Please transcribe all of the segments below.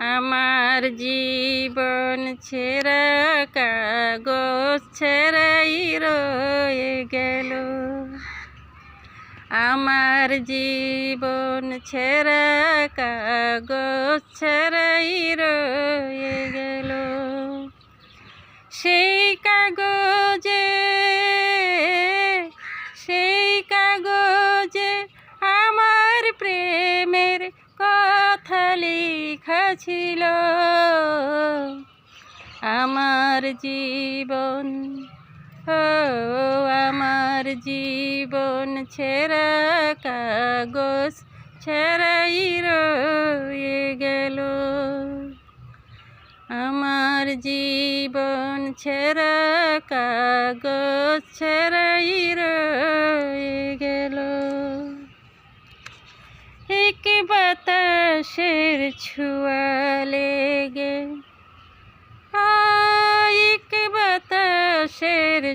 আমার জীবন ছেঁড়া কাগজ ছেড়াই রয়ে গেল। আমার জীবন ছেঁড়া কাগজ ছেড়াই রয়ে গেল। সেই কাগজে ছিল আমার জীবন। ও, আমার জীবন ছেঁড়া কাগজ ছেড়াই রয়ে গেল। আমার জীবন ছেঁড়া কাগজ ছেড়াই রয়ে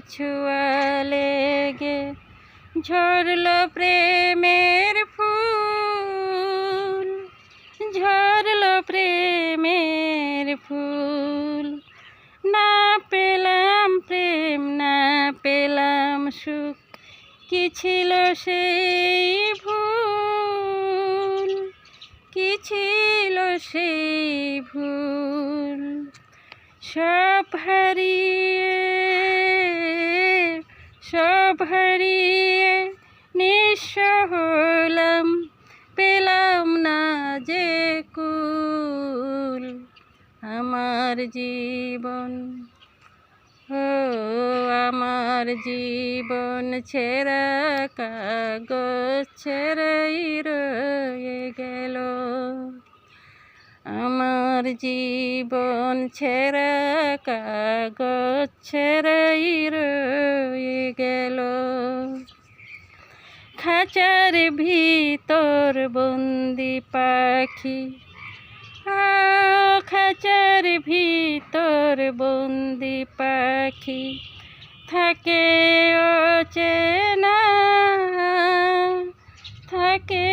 ছোঁয়া লেগে ঝরল প্রেমের ফুল, ঝরল প্রেমের ফুল। না পেলাম প্রেম, না পেলাম সুখ, কি ছিল সেই ভুল? কি ছিল সেই ভুল? সব হারিয়ে সব হারিয়ে পেলাম না যে কুল। আমার জীবন, ও আমার জীবন ছেঁড়া কাগজ ছেড়াই রয়ে গেল। আমার জীবন ছেঁড়া কাগজ ছেড়াই রয়ে গেল। খাঁচার ভিতর বন্দি পাখি খাঁচার ভিতর বন্দি পাখি থাকে অচেনা থাকে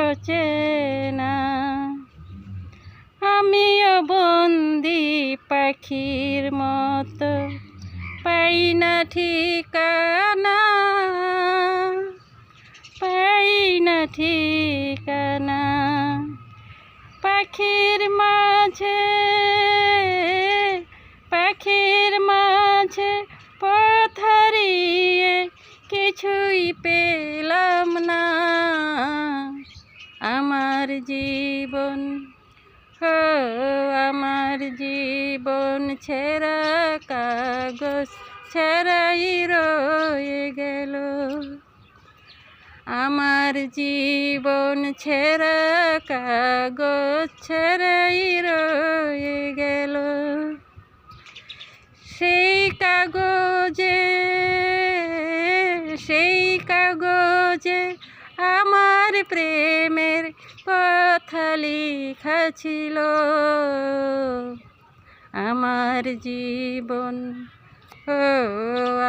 অচেনা। পাখির মতো পাই না ঠিকানা, পাই না ঠিকানা। পাখির মাঝে পাখির মাঝে পথ কিছুই পেলাম না। আমার জীবন আমার জীবন। ছেঁড়া কাগজ ছেড়াই রয়ে গেল। আমার জীবন ছেঁড়া কাগজ ছেড়াই রয়ে গেল। সেই কাগজে সেই কাগজে আমার প্রেমের কথা লেখা ছিল। আমার জীবন, ও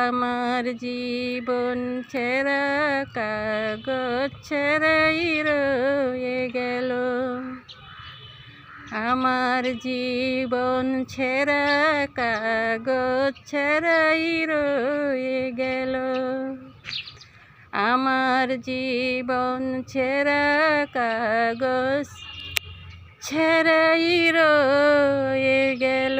আমার জীবন ছেঁড়া কাগজ ছেড়াই রয়ে গেল। আমার জীবন ছেঁড়া কাগজ ছেড়াই রয়ে গেল। আমার জীবন ছেঁড়া কাগজ ছাড়াই রয়ে গেল।